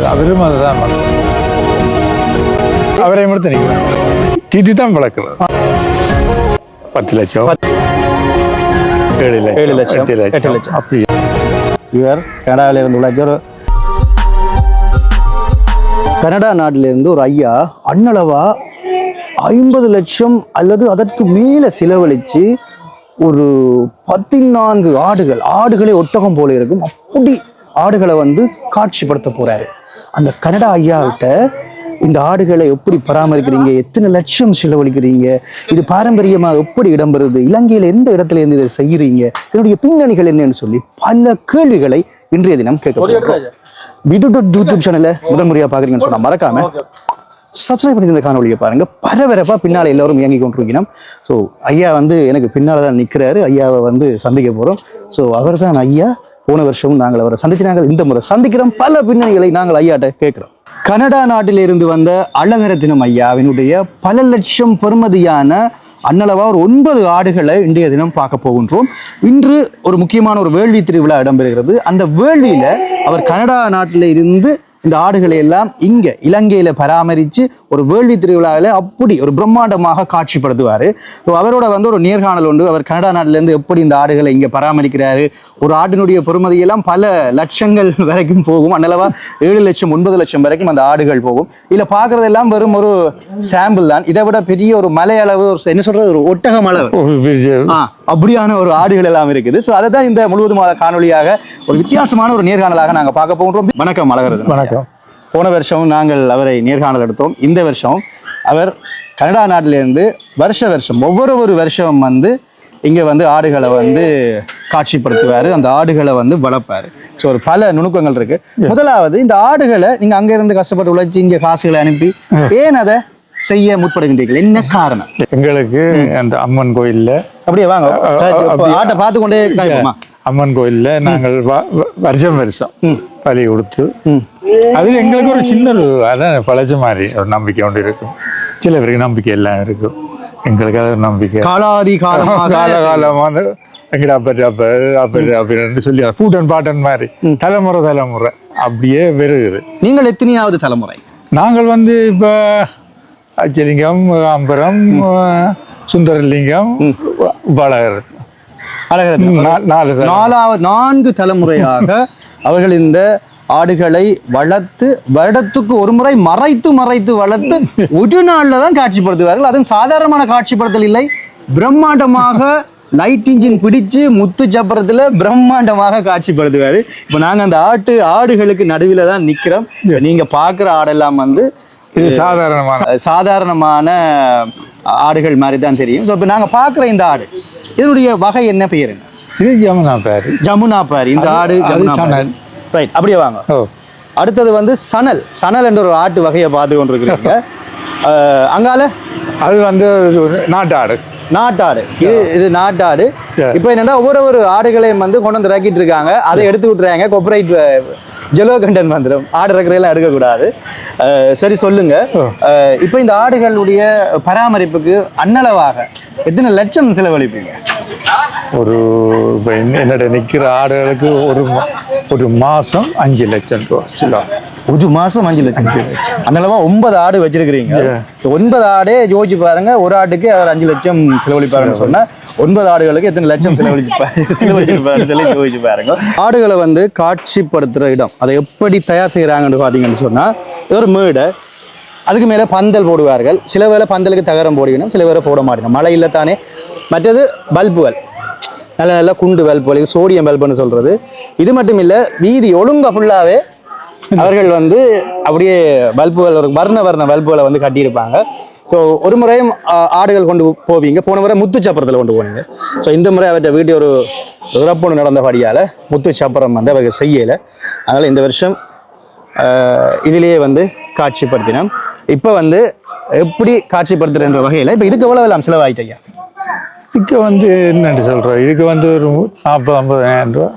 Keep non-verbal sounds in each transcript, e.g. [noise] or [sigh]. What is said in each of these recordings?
வளர்க்குறது அவரும் அதுதான் அவரை மட்டும் நிற்கிறேன் திதி தான் வளர்க்குறது பத்து லட்சம். ஏழு லட்சம். ஏழு லட்சம், எட்டு லட்சம். அப்படி. இவர் கனடாவில் இருந்து உழைச்ச ஒரு கனடா நாட்டிலிருந்து ஒரு ஐயா அண்ணளவா ஐம்பது லட்சம் அல்லது அதற்கு மேலே செலவழித்து ஒரு பதினான்கு ஆடுகள் ஆடுகளே ஒட்டகம் போல இருக்கும். அப்படி ஆடுகளை வந்து காட்சிப்படுத்த போறாரு. அந்த கனடா ஐயாவிட்ட இந்த ஆடுகளை எப்படி பராமரிக்கிறீங்க? எத்தனை லட்சம் செலவழிக்கிறீங்க? இது பாரம்பரியமாக எப்படி இடம்பெறுது? இலங்கையில எந்த இடத்துல இருந்து இதை செய்யறீங்க? இதனுடைய பின்னணிகள் என்னன்னு சொல்லி பல கேள்விகளை இன்றைய தினம் கேட்க போகிறோம். யூடியூப் சேனலை முதல் முறையா பாக்குறீங்கன்னு சொன்னா மறக்காம சப்ஸ்கிரைப் பண்ணி இந்த காணொலியை பாருங்க. பரபரப்பா பின்னால எல்லாரும் இயங்கி கொண்டிருக்கணும் ஸோ ஐயா வந்து எனக்கு பின்னால தான் நிற்கிறாரு ஐயாவை வந்து சந்திக்க போறோம். ஸோ அவர் தான் ஐயா. போன வருஷமும் நாங்கள் அவரை சந்திச்சு நாங்கள் இந்த முறை சந்திக்கிறோம். பல பின்னணிகளை நாங்கள் ஐயாட்ட கேட்குறோம். கனடா நாட்டிலிருந்து வந்த அழகரத்தினம் ஐயாவினுடைய பல லட்சம் பெறுமதியான அன்னளவா ஒரு ஒன்பது ஆடுகளை இன்றைய தினம் பார்க்க போகின்றோம். இன்று ஒரு முக்கியமான ஒரு வேள்வி திருவிழா இடம்பெறுகிறது. அந்த வேள்வியில அவர் கனடா நாட்டில் இருந்து இந்த ஆடுகளை எல்லாம் இங்க இலங்கையில பராமரித்து ஒரு வேள்வி திருவிழாவில் அப்படி ஒரு பிரம்மாண்டமாக காட்சிப்படுத்துவார். ஸோ அவரோட வந்து ஒரு நேர்காணல் உண்டு. அவர் கனடா நாட்டிலேருந்து எப்படி இந்த ஆடுகளை இங்கே பராமரிக்கிறாரு? ஒரு ஆட்டினுடைய பொறுமதியெல்லாம் பல லட்சங்கள் [laughs] வரைக்கும் போகும். அன்னளவா ஏழு லட்சம் ஒன்பது லட்சம் வரைக்கும் அந்த ஆடுகள் போகும். இதில் பார்க்குறதெல்லாம் வெறும் ஒரு சாம்பிள் தான். இதை விட பெரிய ஒரு மலை அளவு ஒரு என்ன சொல்றது? ஒரு ஒட்டகம் அளவு அப்படியான ஒரு ஆடுகள் எல்லாம் இருக்குது. ஸோ அதை தான் இந்த முழுவதுமான காணொளியாக ஒரு வித்தியாசமான ஒரு நேர்காணலாக நாங்கள் பார்க்க போகிறோம் வணக்கம் அழகரது வணக்கம். போன வருஷம் நாங்கள் அவரை நேர்காணல் எடுத்தோம். இந்த வருஷம் அவர் கனடா நாட்டிலேருந்து வருஷ வருஷம் ஒவ்வொரு ஒரு வருஷம் வந்து இங்கே வந்து ஆடுகளை வந்து காட்சிப்படுத்துவார். அந்த ஆடுகளை வந்து வளர்ப்பார். ஸோ ஒரு பல நுணுக்கங்கள் இருக்கு. முதலாவது இந்த ஆடுகளை நீங்கள் அங்கேருந்து கஷ்டப்பட்டு உழைச்சி இங்கே காசுகளை அனுப்பி ஏன் அதை செய்ய முற்படுகின்றீர்கள். என்ன காரணம்? எங்களுக்கு அந்த அம்மன் கோயில்ல அப்படியே வாங்க. ஆட்டை பார்த்து கொண்டே அம்மன் கோயில்ல நாங்கள் வருஷம் வருஷம் பலி கொடுத்து அது எங்களுக்கு ஒரு சின்ன ஒரு அதான் பழச்ச மாதிரி ஒரு நம்பிக்கை ஒன்று இருக்கும். சில பேருக்கு நம்பிக்கை எல்லாம் இருக்கும். எங்களுக்கு அது ஒரு நம்பிக்கை. காலாதி காலமாக கால காலமான எங்கடா அப்பர் அப்பர் அப்பர் அப்படின்னு சொல்லி பூட்டன் பாட்டன் மாதிரி. தலைமுறை தலைமுறை. அப்படியே பெருகுது நீங்கள் எத்தனையாவது தலைமுறை? நாங்கள் வந்து இப்போ அச்சலிங்கம் அம்பரம் சுந்தரலிங்கம் வளர் அழகர். நாலாவது நான்கு தலைமுறையாக அவர்கள் இந்த ஆடுகளை வளர்த்து வருடத்துக்கு ஒரு முறை மறைத்து மறைத்து வளர்த்து ஒரு நாள்ல தான் காட்சிப்படுத்துவார்கள். அதுவும் சாதாரணமான காட்சிப்படுத்தல் இல்லை. பிரம்மாண்டமாக லைட் இன்ஜின் பிடிச்சு முத்து சப்பரத்துல பிரம்மாண்டமாக காட்சிப்படுத்துவார். இப்போ நாங்க அந்த ஆட்டு ஆடுகளுக்கு நடுவில் தான் நிக்கிறோம். நீங்க பார்க்குற ஆடெல்லாம் வந்து இது சாதாரணமான சாதாரணமான ஆடுகள் மாதிரி தான் தெரியும். ஸோ இப்போ நாங்கள் பார்க்குற இந்த ஆடு இதனுடைய வகை என்ன பெயர் என்ன? இது ஜமுனா பேரு. ஜமுனா பாரி. இந்த ஆடு சணல். ரைட் அப்படியே வாங்க. அடுத்தது வந்து சணல். சணல் என்ற ஒரு ஆட்டு வகையை பார்த்து கொண்டிருக்கிறீங்க. [laughs] அங்கால? அது வந்து நாட்டாடு. நாட்டாடு. இது இது நாட்டாடு. இப்போ என்னன்னா ஒவ்வொரு ஒரு ஆடுகளையும் வந்து கொண்டு வந்து இறக்கிட்டு இருக்காங்க. அதை எடுத்து விட்டுறாங்க. கொப்பரைட் ஜெலோ கண்டன் வந்துடும் ஆடு இறக்குறையெல்லாம் எடுக்கக்கூடாது. சரி சொல்லுங்க. இப்போ இந்த ஆடுகளுடைய பராமரிப்புக்கு அன்னளவாக எத்தனை லட்சம் செலவழிப்பீங்க? ஒரு இப்போ என்னோட நிற்கிற ஆடுகளுக்கு ஒரு ஒரு மாசம் அஞ்சு லட்சம் ரூபா. சிலோ. ஒரு மாசம் அஞ்சு லட்சம் அன்னளவா ஒன்பது ஆடு வச்சிருக்கிறீங்க. ஒன்பது ஆடே யோசிச்சு பாருங்க. ஒரு ஆட்டுக்கு அவர் அஞ்சு லட்சம் செலவழிப்பாருன்னு சொன்னா ஒன்பது ஆடுகளுக்கு எத்தனை லட்சம் செலவழிச்சிருப்பாரு [laughs] செலவழிச்சிருப்பாரு சொல்லி யோசிச்சு பாருங்க. ஆடுகளை வந்து காட்சிப்படுத்துற இடம் அதை எப்படி தயார் செய்யறாங்கன்னு பாத்தீங்கன்னு சொன்னா ஒரு மேடை. அதுக்கு மேலே பந்தல் போடுவார்கள். சில வேளை பந்தலுக்கு தகரம் போடுவினும் சில வேளை போட மாட்டணும் மழை இல்லை தானே. மற்றது பல்புகள். நல்ல நல்ல குண்டு பல்புகள் இது சோடியம் பல்புன்னு சொல்றது. இது மட்டும் இல்லை வீதி ஒழுங்கா ஃபுல்லாகவே அவர்கள் வந்து அப்படியே பல்புகள் ஒரு வர்ண வர்ண பல்புகளை வந்து கட்டியிருப்பாங்க. ஸோ ஒரு முறையும் ஆடுகள் கொண்டு போவீங்க. போன முறை முத்து சப்பரத்தில் கொண்டு போனீங்க. ஸோ இந்த முறை அவர்கிட்ட வீட்டு ஒரு இறப்பொண்ணு நடந்தபடியால் முத்து சப்பரம் வந்து அவர்கள் செய்யலை. அதனால் இந்த வருஷம் இதிலேயே வந்து காட்சிப்படுத்தினோம். இப்போ வந்து எப்படி காட்சிப்படுத்துறன்ற வகையில் இப்போ இதுக்கு எவ்வளோ எல்லாம் செலவாயிட்டையா இதுக்கு வந்து என்னென்று சொல்கிறோம் இதுக்கு வந்து ஒரு நாற்பது ஐம்பதாயிரம் ரூபா.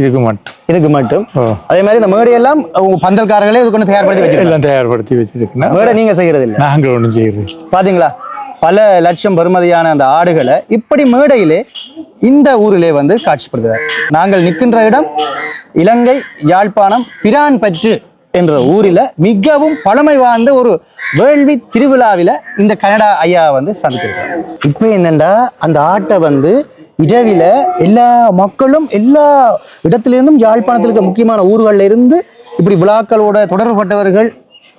இதுக்கு மட்டும். இதுக்கு மட்டும். அதே மாதிரி இந்த மேடையெல்லாம் உங்க பந்தல்காரர்களே இதுக்கு ஒன்று தயார்படுத்தி எல்லாம் தயார்படுத்தி வச்சிருக்கேன். மேடை நீங்க செய்யறது இல்லை நாங்கள் ஒன்றும் செய்யறது பாத்தீங்களா? பல லட்சம் பெறுமதியான அந்த ஆடுகளை இப்படி மேடையிலே இந்த ஊரிலே வந்து காட்சிப்படுத்துவார் நாங்கள் நிற்கின்ற இடம் இலங்கை யாழ்ப்பாணம் பிரான் பற்று என்ற ஊரில் மிகவும் பழமை வாய்ந்த ஒரு வேள்வி திருவிழாவில் இந்த கனடா ஐயா வந்து சந்திச்சிருக்காங்க இப்போ என்னென்னா அந்த ஆட்டை வந்து இரவில் எல்லா மக்களும் எல்லா இடத்திலிருந்தும் யாழ்ப்பாணத்தில் இருக்க முக்கியமான ஊர்களில் இருந்து இப்படி விழாக்களோட தொடர்புபட்டவர்கள்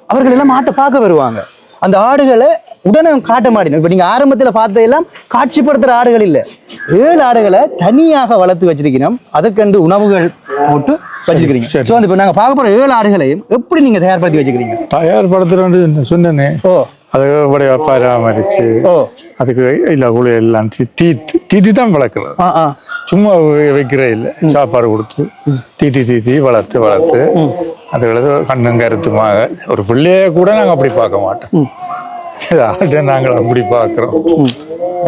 அவர்கள் எல்லாம் ஆட்டை பார்க்க வருவாங்க. அந்த ஆடுகளை உடனே காட்ட மாட்டேன் இப்போ நீங்கள் ஆரம்பத்தில் பார்த்ததெல்லாம் காட்சிப்படுத்துகிற ஆடுகள் இல்லை. ஏழு ஆடுகளை தனியாக வளர்த்து வச்சிருக்கிறோம் அதற்கண்டு உணவுகள் போட்டு வச்சிருக்கிறீங்க. சரி. ஸோ இப்போ நாங்கள் பார்க்க போகிற ஏழு ஆடுகளையும் எப்படி நீங்கள் தயார்படுத்தி வச்சுக்கிறீங்க தயார்படுத்துறேன்னு சொன்னேனே. ஓ. அதை பராமரிச்சு ஓ. அதுக்கு இல்லை குழி எல்லாம் தி- தீத்து சும்மா வைக்கிறே இல்லை. சாப்பாடு கொடுத்து தீத்தி தீத்தி வளர்த்து வளர்த்து. அது வளர்த்து கண்ணும் கருத்துமாக ஒரு பிள்ளைய கூட நாங்கள் அப்படி பார்க்க மாட்டோம். ஆட்டை நாங்கள் அப்படி பார்க்குறோம்.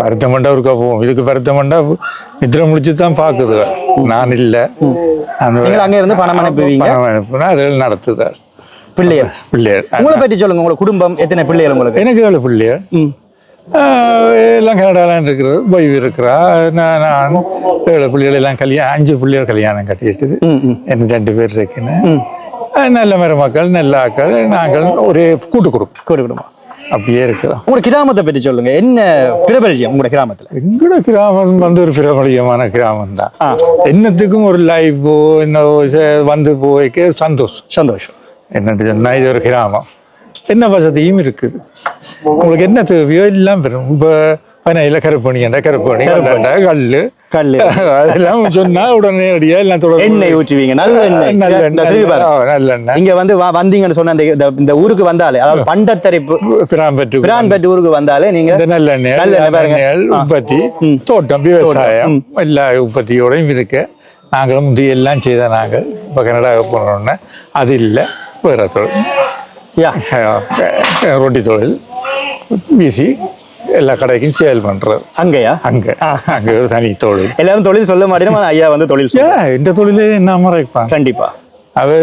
வருத்தம் மண்டா இருக்கா போவோம். இதுக்கு வருத்தம் மண்டா நித்திரை முடிச்சு தான் பார்க்குது. நான் இல்லை. அந்த அங்கே இருந்து பணம் அனுப்புவீங்க? பணம் அனுப்புனா அது நடத்துதார். பிள்ளைகள் பிள்ளையர் உங்களை பற்றி சொல்லுங்க. உங்களோட குடும்பம் எத்தனை பிள்ளைகள் உங்களுக்கு? எனக்கு ஏழு பிள்ளையர் எல்லாம் கனடாலாம் இருக்கிறது. வைவ் இருக்கிறா. நான் நான் ஏழு பிள்ளைகள் எல்லாம் கல்யாணம் அஞ்சு பிள்ளைகள் கல்யாணம் கட்டிட்டுது எனக்கு ரெண்டு பேர் இருக்குன்னு. நல்ல மருமக்கள் நல்ல ஆக்கள் நாங்கள் ஒரே கூட்டு குடும்பம். கூடு குடும்பம். அப்படியே இருக்கிறோம். உங்களோட கிராமத்தை பற்றி சொல்லுங்க. என்ன பிரபல்யம் உங்களோட கிராமத்தில்? எங்களோட கிராமம் வந்து ஒரு பிரபலியமான கிராமம் தான். என்னத்துக்கும் ஒரு லைஃபோ என்ன வந்து போய்க்க சந்தோஷம். சந்தோஷம். என்னட்டு சொன்னா இது ஒரு கிராமம். என்ன வசதியும் இருக்குது உங்களுக்கு என்ன தேவையோ எல்லாம் பெறும் இப்போ பனையில கருப்பணி என்ற கருப்பணி கல்லு. கல் அதெல்லாம் சொன்னா உடனே அடியா எல்லாம் தொடர்பு எண்ணெய் ஊற்றுவீங்க. நல்ல எண்ணெய். நல்ல இங்க வந்து வந்தீங்கன்னு சொன்ன அந்த இந்த- ஊருக்கு வந்தாலே அதாவது பண்டத்தரிப்பு பிராம்பற்று பிரான்பேட் ஊருக்கு வந்தாலே நீங்க. நல்லெண்ணெய் ஆ. உற்பத்தி. தோட்டம் விவசாயம் எல்லா உற்பத்தியோடையும் இருக்கு. நாங்களும் முந்தி எல்லாம் செய்த நாங்கள் இப்போ கனடாவுக்கு போனோடனே அது இல்லை. வேற தொழில் அஹ் ரொட்டி தொழில் வீசி எல்லா கடைக்கும் சேல் பண்றது அங்கயா அங்க அங்க ஒரு தனி தொழில் எல்லாரும் தொழில் சொல்ல மாட்டேன் ஐயா வந்து தொழில் இந்த தொழிலே என்ன மறைப்பாங்க கண்டிப்பா அது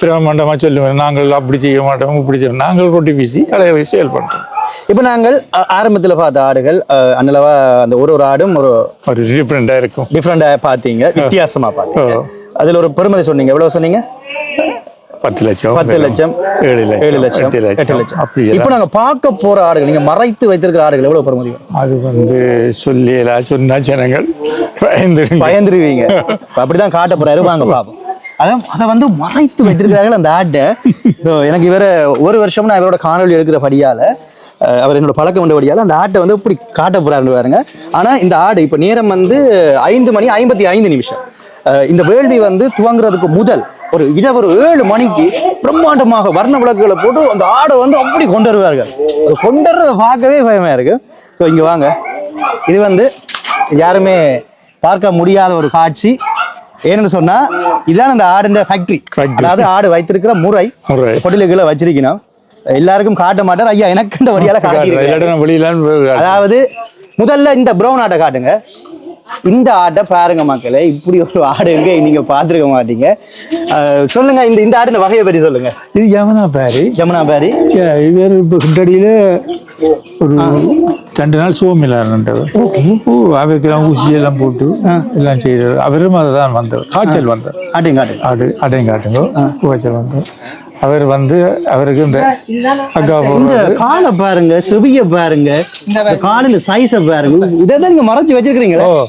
பிரமண்டமா சொல்லுவேன் நாங்கள் அப்படி செய்ய மாட்டோம் இப்படி செய்ய நாங்கள் ரொட்டி வீசி கடைகளை சேல் பண்றோம் இப்போ நாங்கள் ஆரம்பத்துல பார்த்த ஆடுகள் அன்னளவா அந்த ஒரு ஒரு ஆடும் ஒரு ஒரு டிஃப்ரெண்டா இருக்கும் டிஃப்ரெண்டா பார்த்தீங்க வித்தியாசமா பார்த்தீங்க. அதுல ஒரு பெருமதி சொன்னீங்க எவ்வளவு சொன்னீங்க பத்து லட்சம் பத்து லட்சம். ஏழு லட்சம். எட்டு லட்சம். இப்போ நாங்க பார்க்க போற ஆடுகள் நீங்க மறைத்து வைத்திருக்கிற ஆடுகள் எவ்வளவு பெருமதி வரும்? அது வந்து சொல்லியலா சொன்னா ஜனங்கள் பயந்துருங்க. பயந்துருவீங்க. அப்படிதான் காட்ட போறாரு. வாங்க பாப்போம் அதான் அதை வந்து மறைத்து வைத்திருக்கிறார்கள் அந்த ஆட்டை. ஸோ எனக்கு இவர ஒரு வருஷம் நான் இவரோட காணொலி எடுக்கிறபடியால அஹ், அவர் என்னோட பழக்கம் உண்டபடியால அந்த ஆட்டை வந்து இப்படி காட்ட போறாருன்னு பாருங்க. ஆனா இந்த ஆடு இப்போ நேரம் வந்து ஐந்து மணி ஐம்பத்தி ஐந்து நிமிஷம். இந்த வேள்வி வந்து துவங்குறதுக்கு முதல் ஒரு இரவு ஒரு ஏழு மணிக்கு பிரம்மாண்டமாக வர்ண விளக்குகளை போட்டு அந்த ஆடை வந்து அப்படி கொண்டு வருவார்கள் அது கொண்டு வர்றதை பார்க்கவே பயமா இருக்கு. ஸோ இங்க வாங்க. இது வந்து யாருமே பார்க்க முடியாத ஒரு காட்சி. ஏன்னு சொன்னா இதான் அந்த ஆடுன்ற ஃபேக்டரி. அதாவது ஆடு வைத்திருக்கிற முறை. கொட்டிலுக்குள்ள வச்சிருக்கணும். எல்லாருக்கும் காட்ட மாட்டார். ஐயா எனக்கு இந்த வழியால வெளியிலான்னு அதாவது முதல்ல இந்த ப்ரௌன் ஆட்டை காட்டுங்க. இந்த ஆட்டை பாருங்க மக்களே இப்படி ஒரு ஆடு எங்க நீங்க பார்த்துருக்க மாட்டீங்க. சொல்லுங்க இந்த இந்த ஆடு வகையை பற்றி சொல்லுங்க. இது யமுனா பாரி. ஜமுனா பாரி. இவர் இப்போ கிண்டடியில ஒரு ரெண்டு நாள் சோமிலார்ன்றவர் ஓகே. ஓ அவருக்கெல்லாம் ஊசி எல்லாம் போட்டு எல்லாம் செய்தார் அவரும் அதை தான் வந்தவர். காய்ச்சல் வந்தார் ஆட்டையும் காட்டுங்க ஆடு அடையும் காட்டுங்க. காய்ச்சல் வந்தார் அவர் வந்து அவருக்கு இந்த அக்கா இந்த காலை பாருங்க செவிய பாருங்க இந்த காலில் சைஸை பாருங்க. இதை தான் நீங்க மறைச்சு வச்சிருக்கீங்களா ஓ.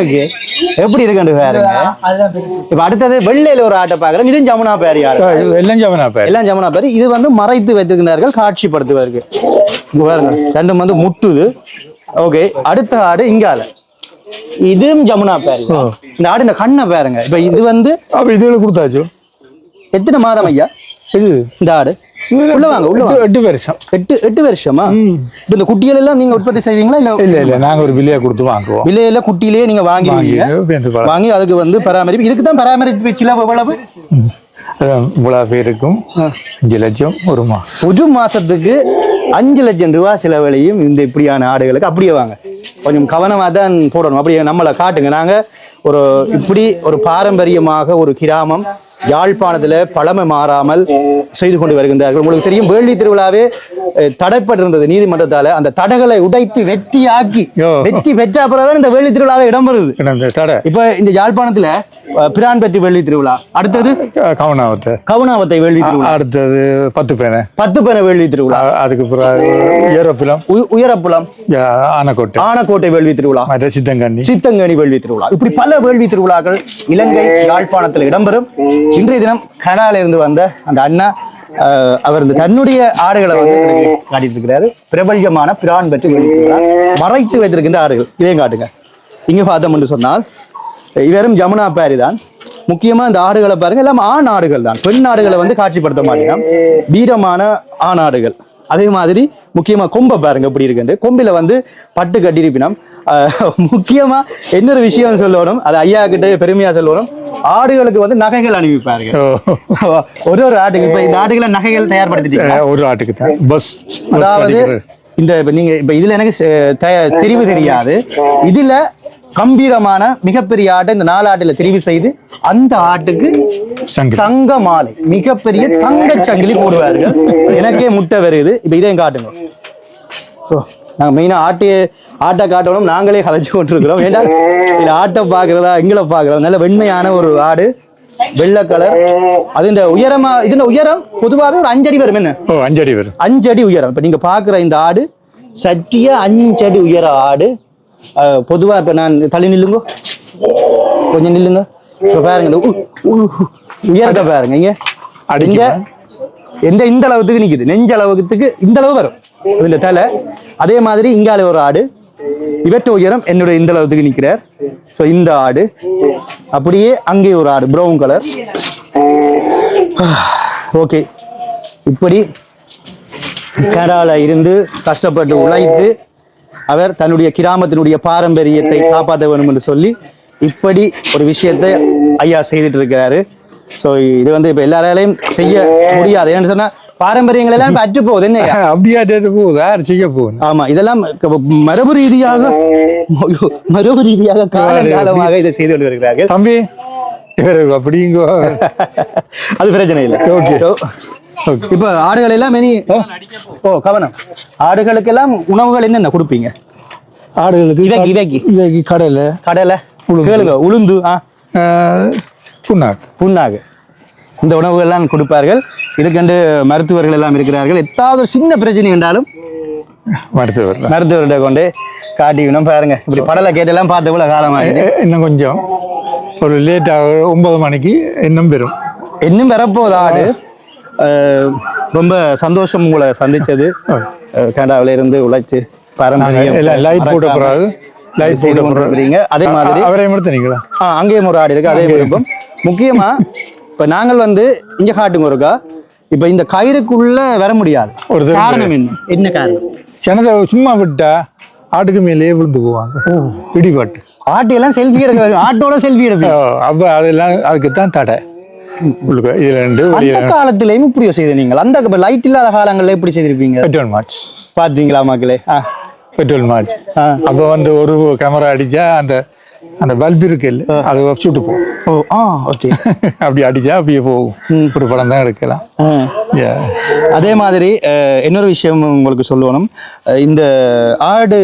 ஓகே. எப்படி இருக்குன்னு பாருங்க. இப்ப அடுத்தது வெள்ளையில ஒரு ஆட்டை பாக்குறோம் இதுவும் ஜமுனா பேரி எல்லாம் ஜமனா பேர். எல்லாம் ஜமுனா பேரி. இது வந்து மறைத்து வைத்திருக்கிறார்கள் காட்சிப்படுத்துவதற்கு இங்க பாருங்க ரெண்டும் வந்து முட்டுது. ஓகே அடுத்த ஆடு இங்கால. இதுவும் ஜமுனா பேரி. இந்த ஆடு இந்த கண்ணை பாருங்க. இப்ப இது வந்து அப்போ இதுல கொடுத்தாச்சு. எத்தனை மாதம் ஐயா? இது இந்த ஆடு. உள்ள வாங்க உள்ள வாங்க. எட்டு வருஷம். எட்டு எட்டு வருஷமா? இப்ப இந்த குட்டிகள் எல்லாம் நீங்க உற்பத்தி செய்வீங்களா? இல்ல இல்ல இல்ல நாங்க ஒரு விலையை கொடுத்து வாங்குவோம். விலையில குட்டியிலேயே நீங்க வாங்கிடுவீங்க. வாங்கி அதுக்கு வந்து பராமரிப்பு. இதுக்கு தான் பராமரிப்பு சிலவு எவ்வளவு? இவ்வளவு பேருக்கும் அஞ்சு லட்சம் ஒரு மாசம். ஒரு மாசத்துக்கு அஞ்சு லட்சம் ரூபாய் செலவழியும் இந்த இப்படியான ஆடுகளுக்கு. அப்படியே வாங்க. கொஞ்சம் கவனமாக தான் போடணும். அப்படியே நம்மளை காட்டுங்க. நாங்க ஒரு இப்படி ஒரு பாரம்பரியமாக ஒரு கிராமம் யாழ்ப்பாணத்துல பழமை மாறாமல் செய்து கொண்டு வருகின்றார்கள். உங்களுக்கு தெரியும் வேள்வி திருவிழாவே தடைப்பட்டிருந்தது நீதிமன்றத்தால. அந்த தடைகளை உடைத்து வெற்றியாக்கி. வெற்றி பெற்ற அப்புறம் தான் இந்த வேலி திருவிழாவை இந்த தடை. இப்ப இந்த யாழ்ப்பாணத்துல அஹ், பிரான்பட்டி வேள்வி திருவிழா. அடுத்தது? கவனாவத்தை. கவுனாவத்தை வேள்வி திருவிழா. அடுத்தது பத்து பேனை. பத்து பேன வேள்வி திருவிழா. அதுக்கு பிறகு ஏரோப்பிலம் உய- உயரப்புலம். ஆனக்கோட்டை. ஆனக்கோட்டை வேள்வி திருவிழா. மற்ற சித்தங்கண்ணி சித்தங்கனி வேள்வி திருவிழா. இப்படி பல வேள்வி திருவிழாக்கள் இலங்கை யாழ்ப்பாணத்தில் இடம்பெறும். இன்றைய தினம் கனடால இருந்து வந்த அந்த அண்ணா அஹ், அவர் இந்த தன்னுடைய ஆடுகளை வந்து காட்டிட்டு இருக்கிறாரு பிரபல்யமான பிரான் பற்றி மறைத்து வைத்திருக்கின்ற ஆடுகள். இதையும் காட்டுங்க. இங்க பார்த்தோம் என்று சொன்னால் இவரும் ஜமுனா பேரி தான். முக்கியமா இந்த ஆடுகளை பாருங்க. எல்லாம் ஆண் ஆடுகள் தான். பெண் ஆடுகளை வந்து காட்சிப்படுத்த மாட்டேங்க வீரமான ஆண் ஆடுகள். அதே மாதிரி முக்கியமா கொம்பை பாருங்க இப்படி இருக்குன்னு கொம்பில வந்து பட்டு கட்டியிருப்பினம். அஹ், முக்கியமா இன்னொரு விஷயம் சொல்லணும். அது ஐயா கிட்ட பெருமையா சொல்லணும். ஆடுகளுக்கு வந்து நகைகள் அணிவிப்பாருங்க ஓ. ஒரு ஒரு ஆட்டுக்கு இப்ப இந்த ஆடுகளை நகைகள் தயார்படுத்திட்டீங்க ஒரு ஆட்டுக்கு பஸ் அதாவது இந்த இப்ப நீங்க இப்ப இதுல எனக்கு தெரிவு தெரியாது. இதுல கம்பீரமான மிகப்பெரிய ஆட்டை இந்த நாலு ஆட்டுல தெரிவு செய்து அந்த ஆட்டுக்கு தங்க மாலை மிகப்பெரிய தங்க சங்கிலி போடுவார்கள். எனக்கே முட்டை வருது. இப்ப இதையும் காட்டுங்க. ஓ, நாங்க மெயினா ஆட்டையே ஆட்டை காட்டணும் நாங்களே கதைச்சு கொண்டிருக்கிறோம். ஏண்டா? இதுல ஆட்டை பாக்குறதா எங்களை பாக்குறதா? நல்ல வெண்மையான ஒரு ஆடு வெள்ளை கலர் அது இந்த உயரமா இதுல உயரம்? பொதுவாகவே ஒரு அஞ்சடி வரும். என்ன? ஓ அஞ்சடி வரும். அஞ்சடி உயரம். இப்போ நீங்கள் பார்க்குற இந்த ஆடு சற்றிய அஞ்சடி உயர ஆடு. அஹ், பொதுவா இப்போ நான் தள்ளி நில்லுங்க. கொஞ்சம் நில்லுங்க. இப்போ பாருங்க இந்த உயரத்தை பாருங்க இங்க. அடிக்குமா? எந்த இந்த அளவுக்கு நிக்குது? நெஞ்ச அளவுக்கு இந்த அளவு வரும். இந்த தலை. அதே மாதிரி இங்கால ஒரு ஆடு. இவற்ற உயரம் என்னுடைய இந்த அளவுக்கு நிற்கிறார் ஸோ இந்த ஆடு. அப்படியே அங்கே ஒரு ஆடு ப்ரௌன் கலர் ஓகே இப்படி கனடால இருந்து கஷ்டப்பட்டு உழைத்து அவர் தன்னுடைய கிராமத்தினுடைய பாரம்பரியத்தை காப்பாற்ற வேண்டும் என்று சொல்லி இப்படி ஒரு விஷயத்தை ஐயா செய்துட்டு இருக்கிறாரு. ஸோ இது வந்து இப்போ எல்லாராலையும் செய்ய முடியாது. ஏன்னு சொன்னா பாரம்பரியங்கள் எல்லாம் இப்போ அற்று போகுது என்ன? [laughs] அப்படியா போகுது யார் செய்ய போகுது. ஆமா இதெல்லாம் மரபு ரீதியாக [laughs] மரபு ரீதியாக காலம் காலமாக இதை செய்து கொண்டு வருகிறார்கள் தம்பி அப்படிங்க. [laughs] அது பிரச்சனை இல்லை. So, இப்ப ஆடுகள் எல்லாம் இனி ஓ கவனம். ஆடுகளுக்கெல்லாம் உணவுகள் என்னென்ன கொடுப்பீங்க? ஆடுகளுக்கு இவைக்கு இவைக்கு. இவைக்கு கடலை கடலை உளுந்து. உளுந்து புண்ணாக்கு. புண்ணாகு இந்த உணவுகள்லாம் கொடுப்பார்கள். இதுக்கென்று மருத்துவர்கள் எல்லாம் இருக்கிறார்கள். எதாவது ஒரு சின்ன பிரச்சனை என்றாலும் மருத்துவர். மருத்துவர்கிட்ட கொண்டு காட்டிக்கணும். பாருங்க இப்படி படலை கேட்டெல்லாம் பார்த்த இவ்வளவு காலமாக இன்னும் கொஞ்சம். ஒரு லேட்டாக ஒன்பது மணிக்கு இன்னும் பெறும். இன்னும் வரப்போகுது ஆடு ரொம்ப சந்தோஷம் உங்களை சந்திச்சது. கனடாவில இருந்து உழைச்சு பாரம்பரியம் லைட் போட்ட பிறகு லைட் போட்ட. அதே மாதிரி அவரை எடுத்துனீங்களா ஆ, அங்கேயும் ஒரு ஆடு இருக்கு. அதே விருப்பம். முக்கியமா இப்ப நாங்கள் வந்து இங்க காட்டுங்க ஒருக்கா இப்ப இந்த கயிறுக்குள்ள வர முடியாது. ஒரு காரணம் என்ன? என்ன காரணம்? செனதை சும்மா விட்டா ஆட்டுக்கு மேலேயே விழுந்து போவாங்க. இடிபாட்டு. ஆட்டு எல்லாம் செல்ஃபி எடுக்க வரும். ஆட்டோட செல்ஃபி எடுப்பீங்க. அப்போ அதெல்லாம் அதுக்கு தான் தடை அந்த காலத்திலயும் இப்படி செய்த நீங்கள்? அந்த லைட் இல்லாத காலங்கள்ல எப்படி செய்திருப்பீங்க? பெட்ரோல் மார்ச் பாத்தீங்களா மக்களே? Petrol march. அப்போ வந்து ஒரு கேமரா அடிச்சா அந்த அந்த பல்ப் இருக்கு இல்ல அது சுட்டு போகும் ஓ ஆ ஓகே [laughs] அப்படி அடிச்சா அப்படியே போகும். ஒரு படம் தான் எடுக்கலாம். அதே மாதிரி இன்னொரு விஷயம் உங்களுக்கு சொல்லணும். இந்த ஆடு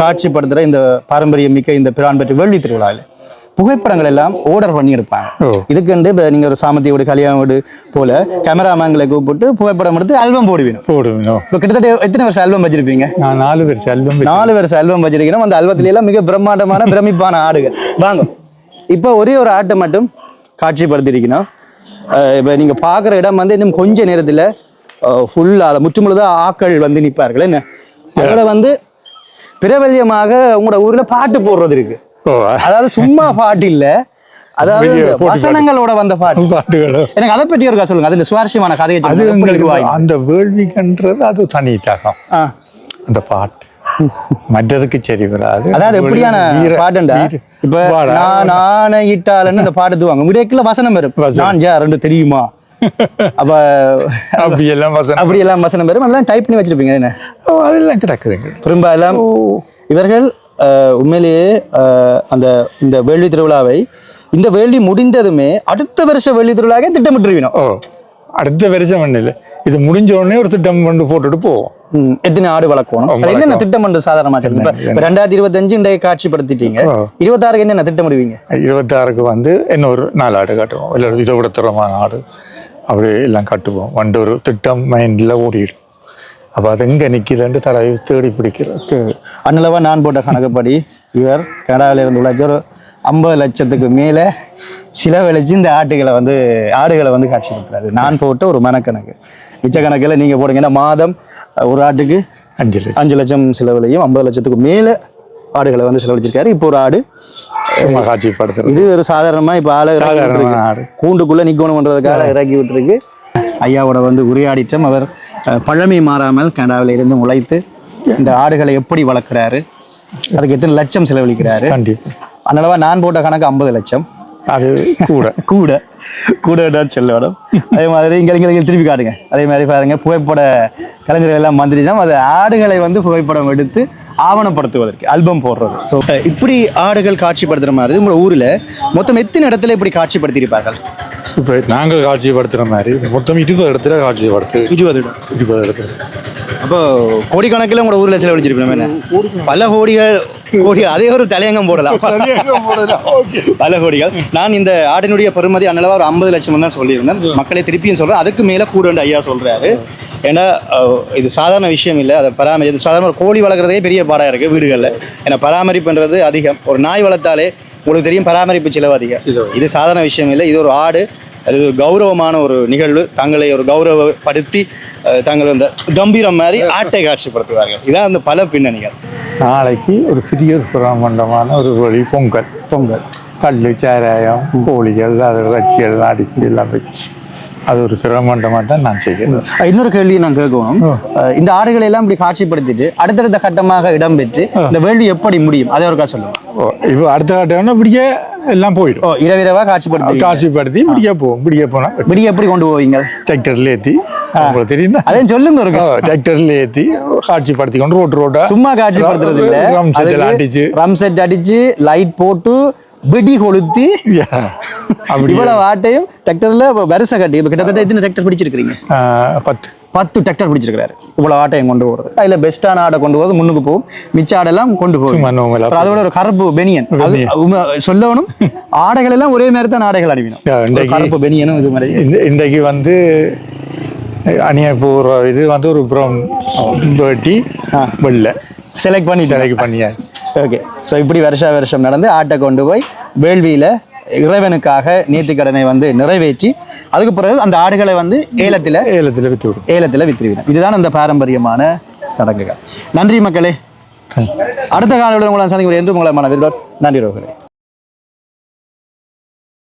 காட்சிப்படுத்துகிற இந்த பாரம்பரியம் மிக்க இந்த பிரான் பெற்ற வேள்வி திருவிழாவில் புகைப்படங்கள் எல்லாம் ஆர்டர் பண்ணி எடுப்பாங்க ஓ. இதுக்கு இப்போ நீங்கள் ஒரு சாமந்தி வீடு கல்யாண வீடு போல கேமராமேன்களை கூப்பிட்டு புகைப்படம் எடுத்து ஆல்பம் போடுவீங்க. போடுவேன் இப்போ கிட்டத்தட்ட எத்தனை வருஷம் ஆல்பம் வச்சிருப்பீங்க? நான் நாலு பேர் செல்வம் நாலு வருஷம் ஆல்பம் வச்சிருக்கணும் அந்த ஆல்பத்துல எல்லாம் மிக பிரம்மாண்டமான பிரமிப்பான ஆடுகள். வாங்க. இப்போ ஒரே ஒரு ஆட்டை மட்டும் காட்சிப்படுத்திருக்கணும் இப்போ நீங்க பார்க்குற இடம் வந்து இன்னும் கொஞ்ச நேரத்துல ஃபுல்லாக அதை முற்றுமுழுதாக ஆக்கள் வந்து நிற்பார்கள். என்ன? அதோட வந்து பிரபல்யமாக உங்களோட ஊர்ல பாட்டு போடுறது இருக்கு. ஓ அதாவது சும்மா பாட்டு இல்ல. அதாவது. வசனங்களோட வந்த பாட்டு. பாட்டுகளும் எனக்கு அதை பற்றி ஒரு சொல்லுங்க. அது இந்த சுவாரஸ்யமான கதையை அது இதுவாயிடுச்சு? அந்த வேள்விக்கன்றது அது தனி தகம் அந்த பாட்டு. மற்றதுக்கு சரி வராது. அதாவது எப்படியான பாட்டுண்டா? இப்ப. நான் நானே இட்டாலன்னு இந்த பாட்டு தூவாங்க முடியக்குள்ள வசனம் வரும். நான் ஜா ரெண்டு தெரியுமா? அப்ப அப்படி எல்லாம் வசனம். அப்படி எல்லாம் வசனம் வரும். அதெல்லாம் டைப் பண்ணி வச்சிருப்பீங்க என்ன? அதெல்லாம் கிடக்குதுங்க. பெரும்பாலும் இவர்கள் அஹ், உண்மையிலேயே அந்த இந்த வேள்வி திருவிழாவை இந்த வேள்வி முடிந்ததுமே அடுத்த வருஷ வேள்வி திருவிழாவே திட்டமிட்டுருவினோம் ஓ அடுத்த வருஷம் இல்லை இது முடிஞ்ச உடனே ஒரு திட்டம் கொண்டு போட்டுட்டு போவோம். எத்தனை ஆடு வளர்க்கணும்? என்னென்ன திட்டம் என்று சாதாரணமா சொல்லுங்க. இப்ப- ரெண்டாயிரத்தி இருபத்தஞ்சு இன்றைய காட்சிப்படுத்திட்டீங்க. இருபத்தாறுக்கு என்னென்ன திட்டமிடுவீங்க இருபத்தாறுக்கு வந்து இன்னொரு நாலு ஆடு காட்டுவோம். இல்லை இதை விட தரமான ஆடு. அப்படி எல்லாம் கட்டுவோம். வந்து ஒரு திட்டம் மைண்டில் ஓடிடும். அப்போ அது எங்கே நிற்கிதுன்ட்டு தடவை தேடி பிடிக்கிறது. அன்னளவா நான் போட்ட கணக்குப்படி இவர் கனடாவில் இருந்து உழைச்ச ஒரு ஐம்பது லட்சத்துக்கு மேலே செலவழிச்சு இந்த ஆட்டுகளை வந்து ஆடுகளை வந்து காட்சிப்படுத்துறாரு நான் போட்ட ஒரு மனக்கணக்கு. மிச்ச கணக்கில் நீங்கள் போடுங்கன்னா மாதம் ஒரு ஆட்டுக்கு அஞ்சு லட்சம். அஞ்சு லட்சம் செலவுலையும் ஐம்பது லட்சத்துக்கு மேலே ஆடுகளை வந்து செலவழிச்சிருக்காரு. இப்போ ஒரு ஆடு சும்மா காட்சிப்படுத்துறது. இது ஒரு சாதாரணமா இப்போ ஆளை கூண்டுக்குள்ள நிக்கணுன்றதுக்காக இறக்கி விட்டுருக்கு. ஐயாவோட வந்து உரையாடிட்டம். அவர் பழமை மாறாமல் கனடாவில் இருந்து உழைத்து இந்த ஆடுகளை எப்படி வளர்க்குறாரு? அதுக்கு எத்தனை லட்சம் செலவழிக்கிறாரு? கண்டிப்பா. அதனாலவா நான் போட்ட கணக்கு ஐம்பது லட்சம். அது கூட. [laughs] கூட. கூட தான் செல்ல அதே மாதிரி இங்கே இங்கே திருப்பி காட்டுங்க. அதே மாதிரி பாருங்க புகைப்பட கலைஞர்கள் எல்லாம் வந்துச்சுன்னா அது ஆடுகளை வந்து புகைப்படம் எடுத்து ஆவணப்படுத்துவதற்கு ஆல்பம் போடுறது. ஸோ இப்படி ஆடுகள் காட்சிப்படுத்துற மாதிரி உங்களோட ஊரில் மொத்தம் எத்தனை இடத்துல இப்படி காட்சிப்படுத்தியிருப்பார்கள்? இப்போ நாங்கள் காட்சிப்படுத்துகிற மாதிரி. மொத்தம் இருபது இடத்துல காட்சிப்படுத்து. இருபது இடம். இருபது இடத்துல. அப்போ கோடிக்கணக்கில் உங்களோட ஊரில் செலவழிச்சிருப்போம் என்ன? பல கோடிகள் கோடி அதே ஒரு தலையங்கம் போடலாம். [laughs] பல கோடிகள். நான் இந்த ஆடினுடைய பெறுமதி அன்னளவா ஒரு ஐம்பது லட்சம் தான் சொல்லியிருந்தேன். மக்களே திருப்பியும் சொல்கிறேன் அதுக்கு மேலே கூடண்டு ஐயா சொல்கிறாரு ஏன்னா இது சாதாரண விஷயம் இல்லை. அதை பராமரி சாதாரண கோழி வளர்க்குறதே பெரிய பாடாக இருக்குது வீடுகளில். ஏன்னா பராமரிப்புன்றது அதிகம். ஒரு நாய் வளர்த்தாலே உங்களுக்கு தெரியும் பராமரிப்பு செலவு அதிகம். இது சாதாரண விஷயம் இல்லை. இது ஒரு ஆடு அது ஒரு கௌரவமான ஒரு நிகழ்வு. தங்களை ஒரு கௌரவப்படுத்தி தாங்கள் அந்த கம்பீரம் மாதிரி ஆட்டை காட்சிப்படுத்துவார்கள். இதான் அந்த பல பின்னணிகள். நாளைக்கு ஒரு பெரிய ஒரு பிரமாண்டமான ஒரு வழி பொங்கல். பொங்கல். கல் சாராயம் கோழிகள் அது வச்சிகள் அடிச்சு எல்லாம் வச்சு. அது ஒரு பிரமாண்டமாக தான் நான் செய்கிறேன். இன்னொரு கேள்வி நான் கேட்கணும். இந்த ஆடுகளை எல்லாம் இப்படி காட்சிப்படுத்திட்டு அடுத்தடுத்த கட்டமாக இடம்பெற்று இந்த வேள்வி எப்படி முடியும்? அதை ஒருக்கா சொல்லுங்க. ஓ, இப்போ அடுத்த கட்டம்னா இப்படியே எல்லாம் போயிடும். ஓ இரவிரவா காட்சிப்படுத்தி காட்சிப்படுத்தி இப்படியே போவோம் இப்படியே போனால் விடிய எப்படி கொண்டு போவீங்க? டிராக்டர்ல ஏற்றி உங்களுக்கு தெரியும் அதையும் சொல்லுங்க ஒரு டிராக்டர்ல ஏற்றி காட்சிப்படுத்தி கொண்டு ரோட்டு ரோட்டா சும்மா காட்சிப்படுத்துறது இல்ல. ரம் செட் அடிச்சு. ரம் செட் அடிச்சு லைட் போட்டு வெடி கொளுத்தி இவ்வளவு ஆட்டையும் டிராக்டர்ல வரிசை கட்டி இப்ப கிட்டத்தட்ட எத்தனை டிராக்டர் பிடிச்சிருக்கீங்க ஆஹ், பத்து. பத்து டிராக்டர் பிடிச்சிருக்காரு இவ்வளவு ஆட்டையும் கொண்டு போறது. அதுல பெஸ்டான ஆடை கொண்டு போறது முன்னுக்கு போகும். மிச்ச ஆடெல்லாம் கொண்டு போகும். அதோட ஒரு கருப்பு பெனியன் அது சொல்லணும் ஆடைகள் எல்லாம் ஒரே மாதிரி தான் ஆடைகள் அணிவினோம். கருப்பு பெனியனும் இது மாதிரி. இன்றைக்கு வந்து அணிய போகிற இது வந்து ஒரு ப்ரௌன் வேட்டி வெள்ளை. செலக்ட் பண்ணி சிலைக்கு பண்ணியாச்சு. ஓகே ஸோ இப்படி வருஷா வருஷம் நடந்து ஆட்டை கொண்டு போய் வேள்வியில இறைவனுக்காக நேர்த்திக்கடனை வந்து நிறைவேற்றி அதுக்கு பிறகு அந்த ஆடுகளை வந்து ஏலத்தில் ஏலத்தில் விற்று விடும் ஏலத்தில் விற்றுவிடும் இதுதான் அந்த பாரம்பரியமான சடங்குகள். நன்றி மக்களே. அடுத்த காலையில் உங்களை சந்திக்கிறேன் என்று உங்களை மன நன்றி ரோர்களே